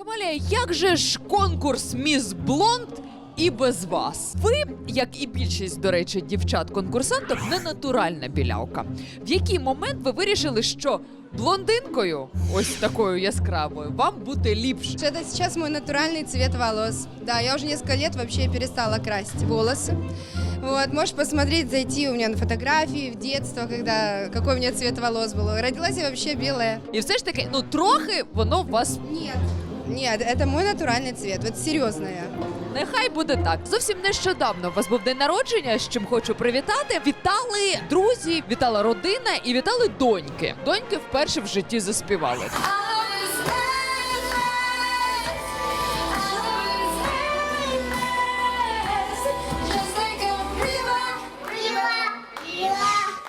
Камалія, як же ж конкурс Міс Блонд і без вас? Ви, як і більшість, до речі, дівчат-конкурсанток, не натуральна білявка. В який момент ви вирішили, що блондинкою, ось такою яскравою, вам бути ліпше? Это сейчас мой натуральный цвет волос. Да, я уже несколько лет вообще перестала красить волосы. Вот, можешь посмотреть, зайти у меня на фотографии в детство, когда какой у меня цвет волос был. Родилась я вообще белая. І все ж таки, ну трохи воно в вас Нет. Нет, это мой натуральный цвет. Вот серьезно я. Нехай буде так. Зовсім нещодавно у вас був день народження, з чим хочу привітати. Вітали друзі, вітала родина і вітали доньки. Доньки вперше в житті заспівали.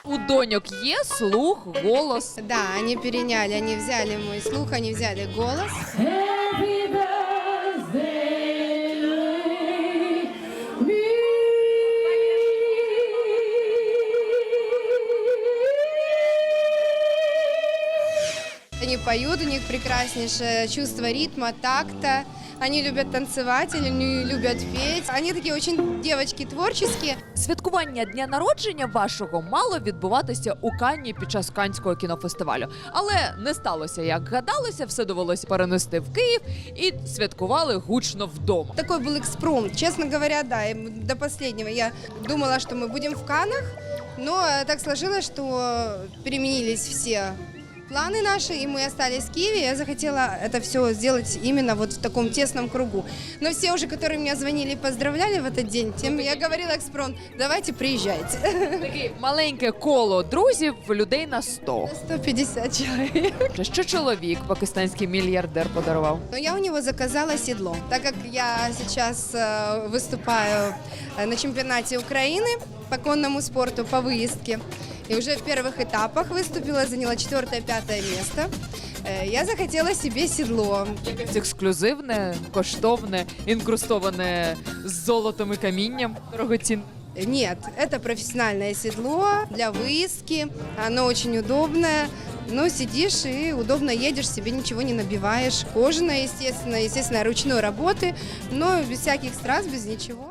У доньок є слух, голос. Да, они переняли, они взяли мой слух, они взяли голос. Они поют, у них прекраснейшее чувство ритма, такта. Они любят танцевать, они любят петь. Они такие очень девочки творческие. Святкування дня народження вашого мало відбуватися у Канні під час Канського кінофестивалю. Але не сталося, як гадалося, все довелося перенести в Київ і святкували гучно вдома. Такой был экспромт. Честно говоря, да, и до последнего я думала, что мы будем в Канах, но э, так сложилось, что переменились все планы наши, и мы остались в Киеве. Я захотела это все сделать именно вот в таком тесном кругу. Но все уже, которые меня звонили и поздравляли в этот день, тем я говорила экспромт, давайте приезжайте. Таке маленьке коло друзів людей на 100. 150 человек. Що чоловік, пакистанський мільярдер, подарував? Но я у него заказала седло. Так как я сейчас э, выступаю э, на чемпионате Украины по конному спорту, по выездке, и уже в первых этапах выступила, заняла четвертое-пятое место, э, я захотела себе седло. Якесь ексклюзивне, коштовне, інкрустоване з золотом і камінням. Дорогоцінне. Нет, это профессиональное седло для выездки, оно очень удобное. Ну, сидишь и удобно едешь, себе ничего не набиваешь. Кожаное, естественно, естественно, ручной работы, но без всяких страз, без ничего.